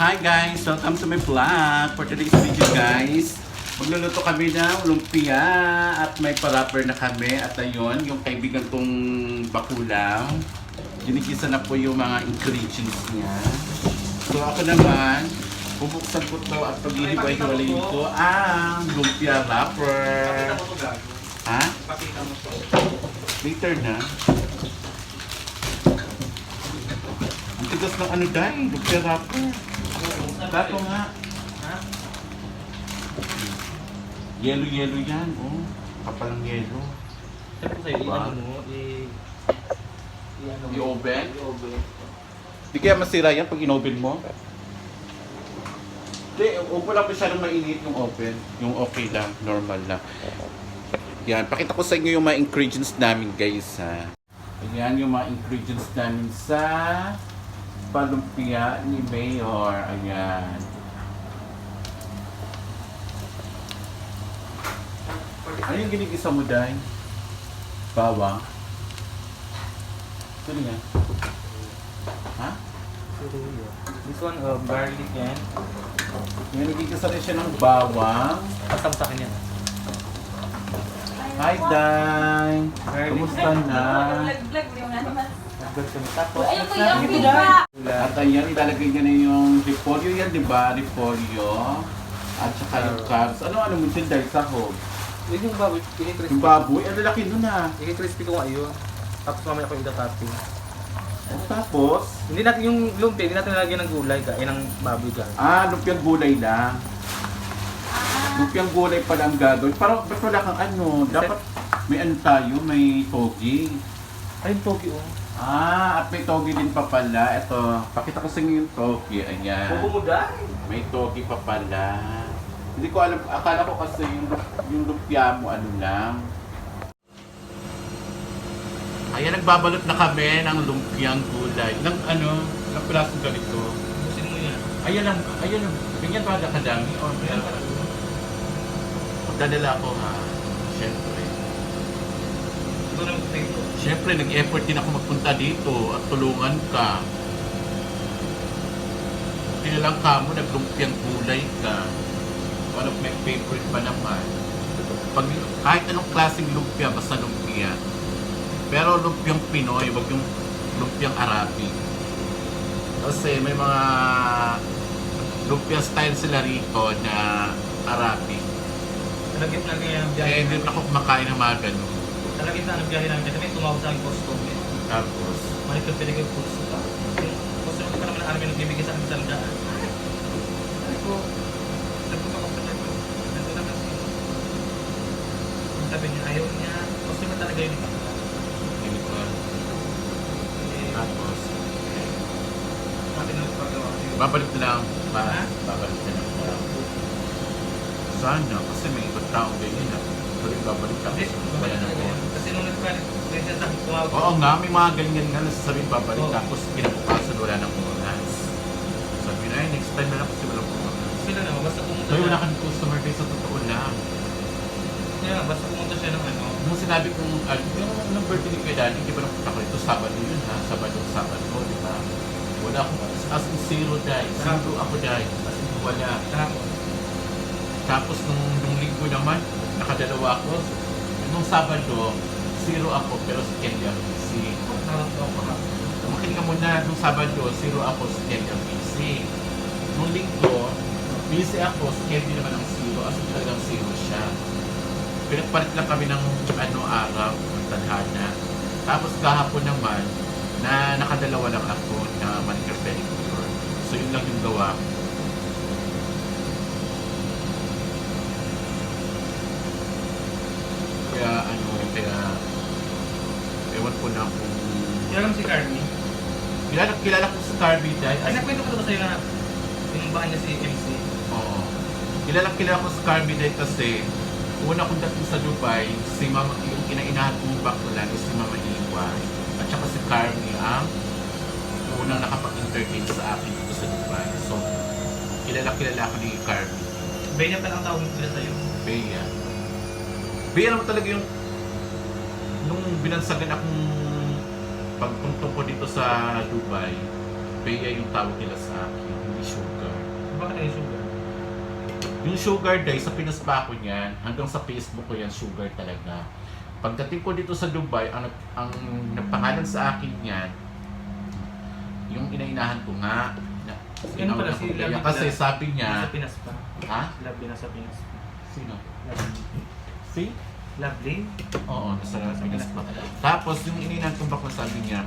Hi guys! Welcome to my vlog. For today's video guys, magluluto kami ng lumpia at may parapper na kami. At ayun, yung kaibigan kong bakulaw. Ginigisa na po yung mga ingredients niya. So ako naman, bubuksan ko to at paghihiwa-hiwalayin ko ang lumpia wrapper. Ha? Later na. Ang tigas ng ano dahil, lumpia wrapper. Dato nga. Ha? Yellow-yellow yan, oh. Kapal ng yellow. Sabi ko sa'yo, Diba? i-ano mo, i... i-ano mo. I-oven? I-oven. Di kaya masira yan pag in-oven mo? Hindi, huwag mo lang masyadong mainit yung oven. Yung okay lang, normal lang. Yan, pakita ko sa inyo yung mga ingredients namin guys ha. Ayan yung mga ingredients namin sa palumpia ni Mayor. Ayan. Ano yung ginigisa mo, Day? Bawang? Ito yan. Ha? This one, uh, garlic yan. Yung nagigisa rin siya ng bawang. Kasama sa akin yan. Hi, Day! Garlic. Kumusta na? Vlog-vlog yung ano mas. Nagdal kami. Tapos, Ayun po yung namin- pipa. At ayan, ilalagay niya na yung repolyo yan, di ba? Repolyo. At saka yung carbs. Ano, ano mo dyan, Day? Sahog. Yun yung baboy, ini-crispy. Yung baboy, ang lalaki nun ah. I-crispy ko ngayon. Tapos mamaya ko yung topping. At tapos, Hindi natin yung lumpia, hindi natin nalagyan ng gulay, ka, ng baboy ka. ah, lumpiang gulay lang. Lumpiang gulay pala ang gagawin. Parang, ba't wala kang ano? Dapat may ano tayo, may togi. Ay, yung pogi oh. Ah, at may togi din pa pala. Ito, pakita ko sa inyo yung togi. Ayan. Bubumuda? May togi pa pala. Hindi ko alam, akala ko kasi yung, yung lumpia mo ano lang. Ayan, nagbabalot na kami ng lumpiang gulay. Ng ano, ng pirasong ganito. Busin mo yan. Ayan ang, ayan ang, ganyan ba kadami? O, meron ka Magdadala ko ha. Siyempre. Na yung potato. Siyempre, nag-effort din ako magpunta dito at tulungan ka. Kailang ka mo, naglumpiang gulay ka. One of my favorite pa naman. Pag, kahit anong klaseng lumpia, basta lumpia. Pero lumpiang Pinoy, wag yung lumpiang Arabic. Kasi may mga lumpia style sila rito na na kaya ang biyahe Kaya hindi ako kumakain ng mga ganun. Talagit na ang biyahe namin kasi may tumawag sa akin costume. eh. Tapos, Malik ka pinigay ko gusto ka. Yung costume pa naman ang amin nagbibigay sa amin sa landaan. Sabi ko, sabi ko sa customer ko, nandun naman si sabi niya, ayaw niya, costume talaga yun. alam. Eh, Tapos, natin ang paggawa. Babalik na lang. Ba, babalik na lang. Sana, kasi may ibang taong ganyan na. Babalik ako Hindi, sa babalik bayan na yan. Kasi nung nagpalit. Oo nga, may mga ganyan nga na sasabihin babalik. Oo. Tapos kinabukasan wala nang oras. Sabi na, ay, next time na lang kasi wala pong oras. Sila naman, basta pumunta Kaya wala kang customer kayo sa totoo lang. Kaya nga, basta pumunta siya ng ano, Nung sinabi kong, uh, yung nung birthday ni Danny, di ba napunta ko ito, Sabado yun ha, Sabado, Sabado, di ba? Wala akong, as in zero die, zero ako die, as in wala. Tapos nung, nung linggo naman, nakadalawa ako. Nung Sabado, zero ako, pero busy. Kahapon ako kahapon. Makinig ka muna, nung Sabado, zero ako, si Candy ang busy. Nung linggo, busy ako, si Candy naman ang zero, as talagang zero siya. Pinagpalit lang kami ng ano, araw, ng tadhana. Tapos kahapon naman, na nakadalawa lang ako na manicure pedicure. So yun lang yung gawa ko. Kaya ano, kaya ewan ko na kung Kaya lang si Carmi. kilala, kilala ko sa Carby Day. Ay, nakwento ko ba sa'yo na pinumbahan niya si MC? oo. Kilala, kilala ko sa Carby Day kasi una kong dating sa Dubai, si Mama, yung inainahan kong bakla is si Mama Iwa. At saka si Carby ang unang nakapag-entertain sa akin dito sa Dubai. So, kilala, kilala ko ni Carby. Benya pa lang tawag nila sa'yo. Bea. Bea naman talaga yung nung binansagan akong pagpuntong ko dito sa Dubai, Bea yung tawag nila sa akin, hindi sugar. Bakit yung sugar? Yung sugar day, sa Pinas pa ako niyan, hanggang sa Facebook ko yan, sugar talaga. Pagdating ko dito sa Dubai, ang, ang nagpangalan sa akin yan, yung inainahan ko nga, na, Yan pala, si Labi kasi sabi niya, Nasa Pinas pa. ha? Lovely nasa Pinas pa. Sino? Lovely. Si? Lovely? Oo, nasa Pinas pa. Tapos yung inainahan ko bakla sabi niya,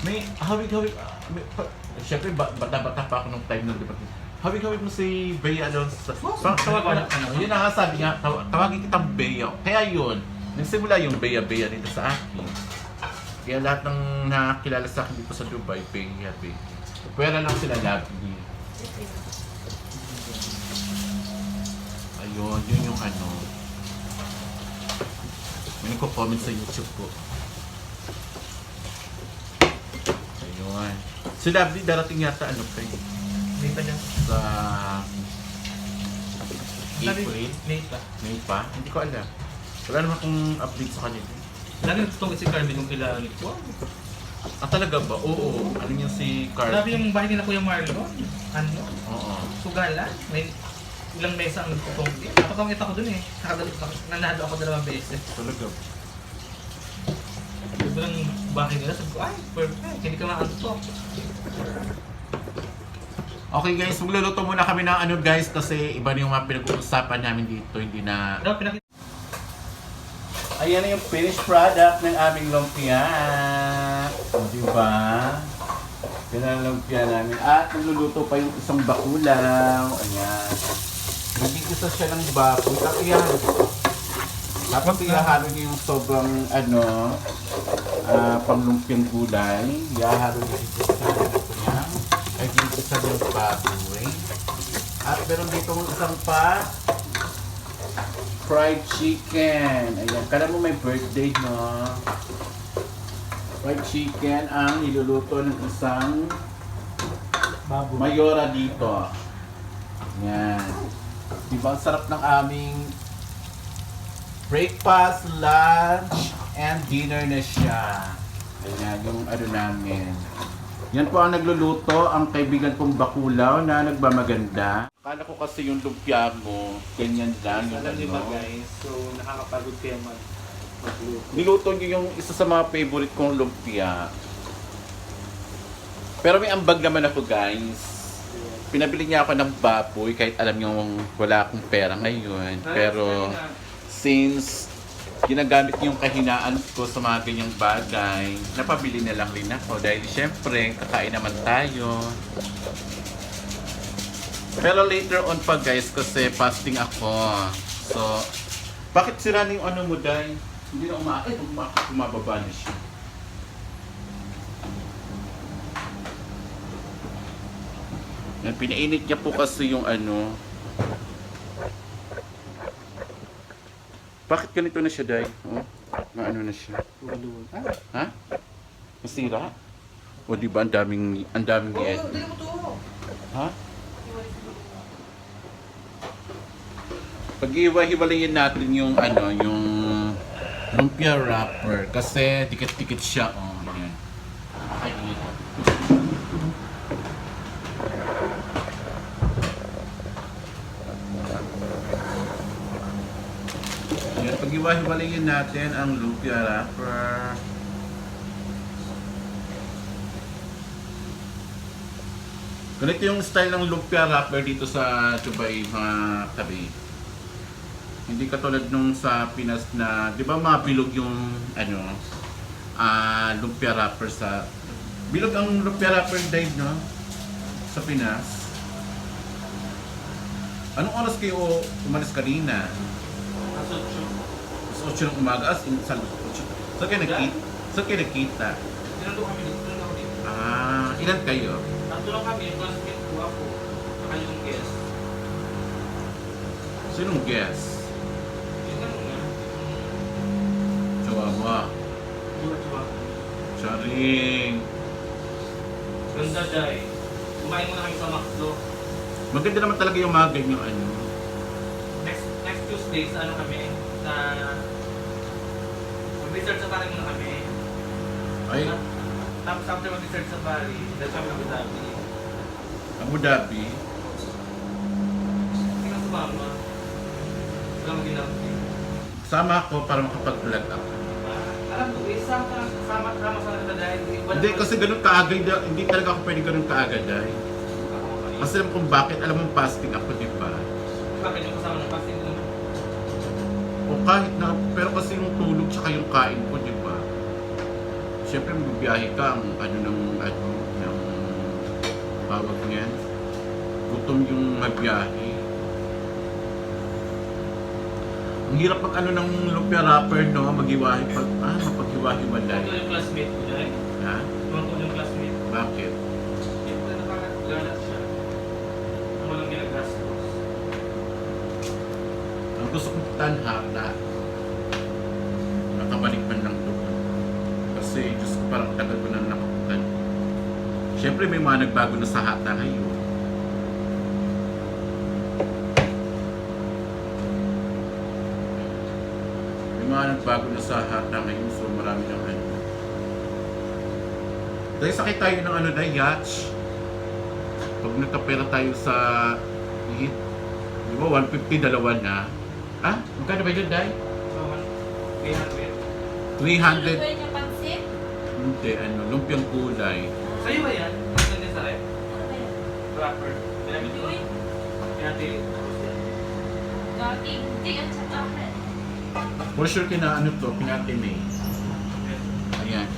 may hawig-hawig, ah, may, pa, syempre ba- bata-bata pa ako nung time nung diba, hawig-hawig mo si Bea Alonso. Parang tawag ko na, Ano? yun na nga sabi niya, taw- tawagin kitang Bea. Kaya yun, nagsimula yung Bea Bea dito sa akin. Kaya lahat ng nakakilala sa akin dito sa Dubai, Bea Bea. Pwera lang sila lovely. Ayun, yun yung ano. Nagko-comment sa YouTube ko. Ayun. Si Lovely darating yata ano pa eh, May pa niya. sa April, May pa. May pa, hindi ko alam. Wala naman akong update sa kanila. Lagi tutungkol si Carmen nung kailangan ko. Ah, talaga ba? Oo. Ano yung si Carl? Grabe yung bahay nila Kuya Marlon. Ano? Oo. Sugalan. May ilang mesa ang tutungkol. Napatungkit ako dun eh. Nakadalit ako. Nanalo ako dalawang beses. Talaga ba? Sobrang bahay nila. Sabi ko, ay, perfect. Hindi ka maantok. Okay guys, magluluto muna kami ng ano guys kasi iba na yung mga pinag-uusapan namin dito, hindi na... Ano, pinakita Ayan na yung finished product ng aming lumpia. O, diba? Yan ang lumpia namin. At nagluluto pa yung isang bakulaw. Ayan. Naging isa siya ng baboy. Tapos yan. Tapos ihahalo niyo yung sobrang ano, ah panglumpiang gulay. Ihahalo niyo dito sa ito niya. Ay dito sa yung baboy. At meron dito isang pa fried chicken. Ayan, kala mo may birthday, no? Fried chicken ang niluluto ng isang baboy. mayora dito. Ayan. Diba, ang sarap ng aming breakfast, lunch, and dinner na siya. Ayan, yung ano namin. Yan po ang nagluluto, ang kaibigan kong bakulaw na nagmamaganda. Akala ko kasi yung lumpia mo, ganyan lang yung Alam niyo ba ano. guys, so nakakapagod kayo mag magluto. Niluto niyo yung isa sa mga favorite kong lumpia. Pero may ambag naman ako guys. Pinabili niya ako ng baboy kahit alam niyo wala akong pera ngayon. Pero since ginagamit niyo yung kahinaan ko sa mga ganyang bagay, napabili na lang rin ako dahil syempre kakain naman tayo. Pero later on pa guys kasi fasting ako. So, bakit sira na yung ano mo dahil hindi na umaakit, bumababa na siya. Yan, pinainit niya po kasi yung ano. Bakit ganito na siya, Day? Oh, na ano na siya. Ha? Masira? O di ba ang daming ang daming yan? Ha? Pag-iwa-hiwalayin natin yung ano, yung lumpia wrapper kasi dikit-dikit siya. Oh, yan. Ay, init. Yan, pag-iwa-hiwalayin natin ang lumpia wrapper. Ganito yung style ng lumpia wrapper dito sa Dubai, mga tabi. Hindi katulad nung sa Pinas na, di ba mga bilog yung ano, ah lumpia wrapper sa... Bilog ang lumpia wrapper died, no? Sa Pinas. Anong oras kayo umalis kanina? 8 ng umaga, as in, sa 8. Saan kayo nakita? Saan kayo nakita? Tinanong kami dito, tinanong kami dito. Ah, ilan kayo? Tatlo lang kami, classmate ko ako. Saka yung guest. Sinong guest? Yung ano nga, Chihuahua. yung diba? Charing. Ganda day. Kumain muna kami sa McDo. Maganda naman talaga yung mga ganyang ano. Next next Tuesday sa ano kami sa mag-research sa Bali muna kami. Ay, Tapos after mag-research sa Bali, dahil kami Abu Dhabi. Abu Dhabi. sumama. Wala mo ginagawa. Sama ako para makapag-vlog ako. Alam ko, isa ka, sama, sama sa nila dahil. Hindi, kasi ganun kaagad, hindi talaga ako pwede ganun kaagad dahil. Kasi alam kung bakit, alam mo fasting ako, di ba? Bakit yung kasama ng fasting naman? O kahit na, pero kasi yung tulog tsaka yung kain ko, di ba? Siyempre, magbibiyahe ka, ang ano ng, ano, ng, tawag niyan, gutom yung magbiyahe. Ang hirap mag ano ng lumpia wrapper, no? Maghiwahi pag, ah, mapaghiwahi-walay. Ito yung classmate ko dahil. Ha? Ito yung classmate. Bakit? Siyempre nakakagalat siya. Ang walang ginagastos. Ang gusto kong tanhata, nakabalik man lang doon. Kasi, Diyos ko, parang tagal ko na nakapuntan. Siyempre, may mga nagbago na sa hata ngayon. May mga nagbago na sa hata ngayon, so marami ng ano. Dahil sakit tayo ng ano na, yacht. Pag nagkapera tayo sa di ba, 150, dalawa na. Ah, magkano ba yun, Day? So, 300. 300, Lulutuin niya pansit? hindi, ano, lumpiang kulay. Sa'yo ba yan? Ito din sa rep? Ano ba yan? Wrapper. Ginamit ko. Uy, Pinati. dati, hindi yan sa chocolate. For sure, kina, ano to, pinati May. Ayan.